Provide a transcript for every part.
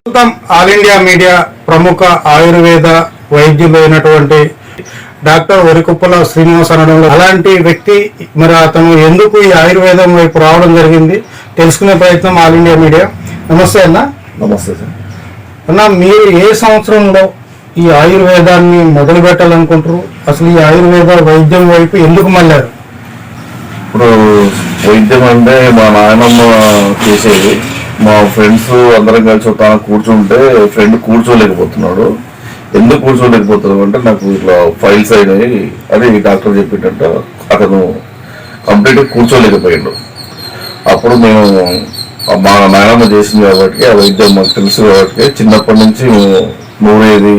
ప్రస్తుతం all India media ప్రముఖ ఆయుర్వేద వైద్యులు అయినటువంటి డాక్టర్ వరికుప్పల శ్రీనివాస్ అనడంలో అలాంటి వ్యక్తి మరి అతను ఎందుకు ఈ ఆయుర్వేదం వైపు రావడం జరిగింది? తెలుసుకునే ప్రయత్నం ఆల్ ఇండియా మీడియా నమస్తే అన్న. నమస్తే సార్. అన్న మీరు ఏ సంవత్సరంలో ఈ ఆయుర్వేదాన్ని మొదలు పెట్టాలనుకుంటారు అసలు ఈ ఆయుర్వేద వైద్యం వైపు ఎందుకు మళ్ళారు? ఇప్పుడు వైద్యం అంటే మా నాయనమ్మ చేసేది. మా ఫ్రెండ్స్ అందరం కలిసి ఒక కూర్చుంటే ఫ్రెండ్ కూర్చోలేకపోతున్నాడు. ఎందుకు కూర్చోలేకపోతున్నాడు అంటే నాకు ఇట్లా ఫైల్స్ అయినాయి. అని డాక్టర్ చెప్పిండంట అతను కంప్లీట్గా కూర్చోలేకపోయాడు. అప్పుడు మేము మా నాయనమ్మ చేసింది కాబట్టి ఆ వైద్యం మాకు తెలుసు కాబట్టి చిన్నప్పటి నుంచి మేము నూరేది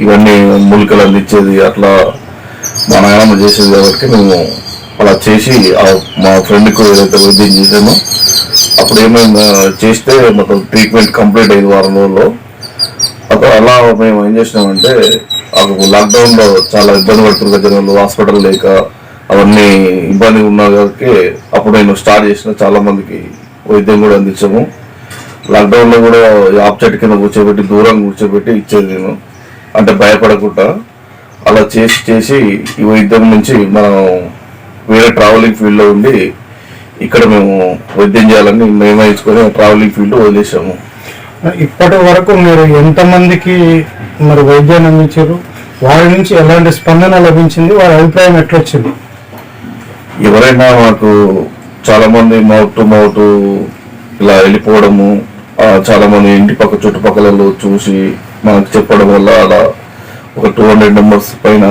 ఇవన్నీ మూలికలు అందించేది అట్లా మా నాయనమ్మ చేసేది కాబట్టి మేము అలా చేసి మా ఫ్రెండ్కి ఏదైతే వైద్యం చేసామో అప్పుడు ఏమైనా చేస్తే మొత్తం ట్రీట్మెంట్ కంప్లీట్ అయింది వారం రోజుల్లో. అప్పుడు అలా మేము ఏం చేసినామంటే లాక్డౌన్లో చాలా ఇబ్బంది పడుతుంది జనాలు హాస్పిటల్ లేక అవన్నీ ఇబ్బంది ఉన్న కాబట్టి అప్పుడు నేను స్టార్ట్ చేసిన చాలా మందికి వైద్యం కూడా అందించాము. లాక్డౌన్లో కూడా యాప్ చెట్టు కింద కూర్చోబెట్టి దూరం కూర్చోబెట్టి ఇచ్చేది నేను. అంటే భయపడకుండా అలా చేసి చేసి ఈ వైద్యం నుంచి మనం వేరే ట్రావెలింగ్ ఫీల్డ్లో ఉండి ఇక్కడ మేము వైద్యం చేయాలని నిర్ణయించుకొని ట్రావెలింగ్ ఫీల్డ్ వదిలేసాము. ఇప్పటి వరకు మీరు ఎంతమందికి మరి వైద్యాన్ని అందించారు? వారి నుంచి ఎలాంటి స్పందన లభించింది? వారి అభిప్రాయం ఎట్లొచ్చింది? ఎవరైనా మాకు చాలా మంది మౌత్ టు మౌత్ ఇలా వెళ్ళిపోవడము ఆ, చాలా మంది ఇంటి పక్క చుట్టుపక్కల చూసి మనకు చెప్పడం వల్ల అలా ఒక టూ హండ్రెడ్ మెంబర్స్ పైన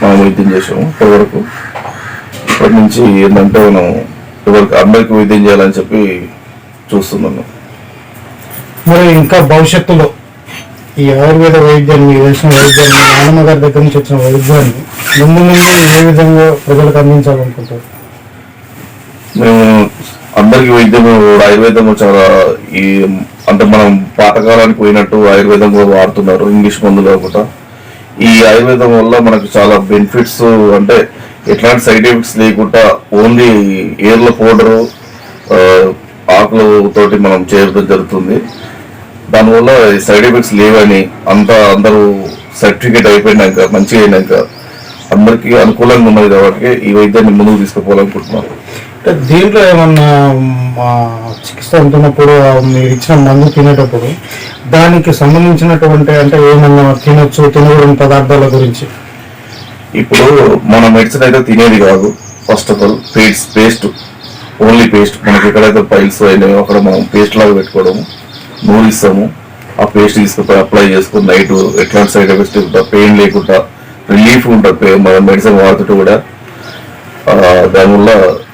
మనం వైద్యం చేసాము. ఇప్పటి వరకు ఇప్పటి నుంచి ఏంటంటే మనం ఎవరికి అందరికి వైద్యం చేయాలని చెప్పి చూస్తున్నాను. మరి ఇంకా భవిష్యత్తులో ఈ ఆయుర్వేద వైద్యాన్ని తెలిసిన వైద్యాన్ని మీ నాన్నమ్మ గారి దగ్గర నుంచి వచ్చిన వైద్యాన్ని ముందు ముందు ఏ విధంగా ప్రజలకు అందించాలనుకుంటారు మేము అందరికి వైద్యము ఆయుర్వేదము చాలా ఈ అంటే మనం పాతకాలానికి పోయినట్టు ఆయుర్వేదం కూడా వాడుతున్నారు ఇంగ్లీష్ మందులు కాకుండా. ఈ ఆయుర్వేదం వల్ల మనకు చాలా బెనిఫిట్స్ అంటే ఎట్లాంటి సైడ్ ఎఫెక్ట్స్ లేకుండా ఓన్లీ ఏర్ల పౌడరు ఆకులు తోటి మనం చేయడం జరుగుతుంది. దానివల్ల సైడ్ ఎఫెక్ట్స్ లేవని అంతా అందరూ సర్టిఫికేట్ అయిపోయినాక మంచిగా అయినాక అందరికీ అనుకూలంగా ఉన్నది కాబట్టి ఈ వైద్యాన్ని ముందుకు తీసుకుపోవాలనుకుంటున్నాను అంటే దీంట్లో ఏమన్నా మా చికిత్స ఉంటున్నప్పుడు మీరు ఇచ్చిన మందు తినేటప్పుడు దానికి సంబంధించినటువంటి అంటే ఏమన్నా తినొచ్చు తినకూడని పదార్థాల గురించి? ఇప్పుడు మన మెడిసిన్ అయితే తినేది కాదు. First of all paste paste only paste మనకి ఎక్కడైతే పైల్స్ అయినాయో అక్కడ మనం పేస్ట్ లాగా పెట్టుకోవడము నూనె ఇస్తాము. ఆ పేస్ట్ తీసుకుపోయి అప్లై చేసుకుని నైట్ ఎట్లాంటి సైడ్ ఎఫెక్ట్స్ లేకుండా పెయిన్ లేకుండా రిలీఫ్ ఉంటుంది మన మెడిసిన్ వాడుతుంటే కూడా దాని దానివల్ల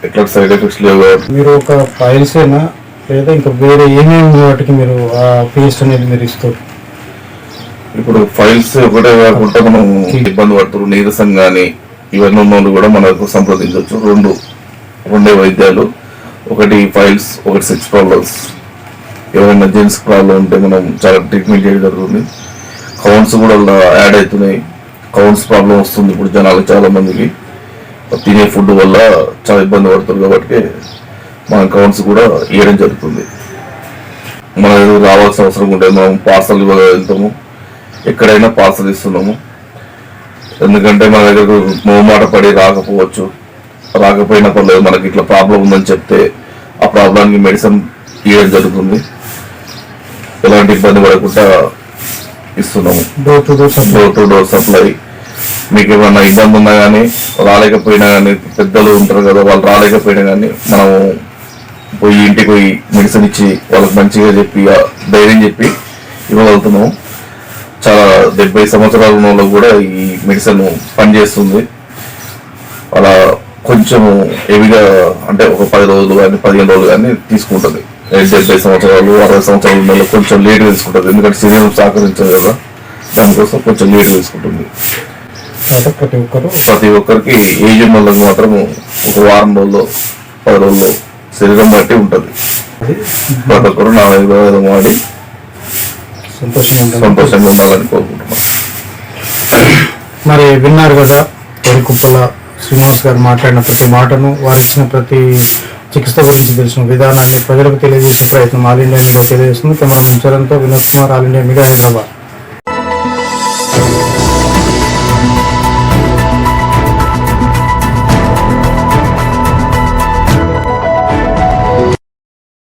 ఎట్లాంటి సైడ్ ఎఫెక్ట్స్ లేవు మీరు ఒక పైల్స్ అయినా లేదా ఇంకా వేరే ఏమేమి వాటికి మీరు ఆ పేస్ట్ అనేది మీరు ఇస్తారు? ఇప్పుడు ఫైల్స్ ఒకటే కాకుండా మనం ఇబ్బంది పడుతున్నారు నీరసం కానీ ఇవన్నీ ఉన్న కూడా మనకు సంప్రదించవచ్చు. రెండు రెండే వైద్యాలు ఒకటి ఫైల్స్ ఒకటి సెక్స్ ప్రాబ్లమ్స్ ఎవరైనా జెంట్స్ ప్రాబ్లం ఉంటే మనం చాలా ట్రీట్మెంట్ చేయడం జరుగుతుంది. కౌంట్స్ కూడా అలా యాడ్ అవుతున్నాయి. కౌంట్స్ ప్రాబ్లం వస్తుంది ఇప్పుడు జనాలకు చాలా మందికి. తినే ఫుడ్ వల్ల చాలా ఇబ్బంది పడుతుంది కాబట్టి మన కౌంట్స్ కూడా ఇవ్వడం జరుగుతుంది. మన రావాల్సిన అవసరం ఉంటే మనం పార్సల్ వెళ్తాము. ఎక్కడైనా పార్సల్ ఇస్తున్నాము. ఎందుకంటే మన దగ్గర మాట పడి రాకపోవచ్చు. రాకపోయినా పర్లేదు మనకి ఇట్లా ప్రాబ్లం ఉందని చెప్తే ఆ ప్రాబ్లానికి మెడిసిన్ ఇవ్వడం జరుగుతుంది. ఎలాంటి ఇబ్బంది పడకుండా ఇస్తున్నాము. Door to door supply door to door supply మీకు ఏమైనా ఇబ్బంది ఉన్నా కానీ రాలేకపోయినా కానీ పెద్దలు ఉంటారు కదా వాళ్ళు రాలేకపోయినా కానీ మనం పోయి ఇంటికి పోయి మెడిసిన్ ఇచ్చి వాళ్ళకి మంచిగా చెప్పి ధైర్యం చెప్పి ఇవ్వగలుగుతున్నాము. చాలా డెబ్బై సంవత్సరాల ఉన్న వాళ్ళకు కూడా ఈ మెడిసిన్ పనిచేస్తుంది. అలా కొంచెం హెవీగా అంటే ఒక పది రోజులు కానీ పదిహేను రోజులు కానీ తీసుకుంటుంది. డెబ్బై సంవత్సరాలు అరవై సంవత్సరాలు ఉన్న కొంచెం లేట్ తీసుకుంటుంది. ఎందుకంటే శరీరం సహకరించదు కదా. దానికోసం కొంచెం లేట్ తీసుకుంటుంది. ప్రతి ఒక్కరు ప్రతి ఒక్కరికి ఏజ్ ఉన్న వాళ్ళకి మాత్రం ఒక వారం రోజుల్లో పది రోజుల్లో శరీరం బట్టి ఉంటుంది. ప్రతి ఒక్కరు నా ఆయుర్వేదం వాడి సంతోషంగా సంతోషంగా ఉండాలని మరి విన్నారు కదా కుప్పల శ్రీనివాస్ గారు మాట్లాడిన ప్రతి మాటను వారు ఇచ్చిన ప్రతి చికిత్స గురించి తెలిసిన విధానాన్ని ప్రజలకు తెలియజేసే ప్రయత్నం ఆల్ ఇండియా మీడియా తెలియజేస్తుంది. Camera చరణ్తో Vinod Kumar All India Media Hyderabad.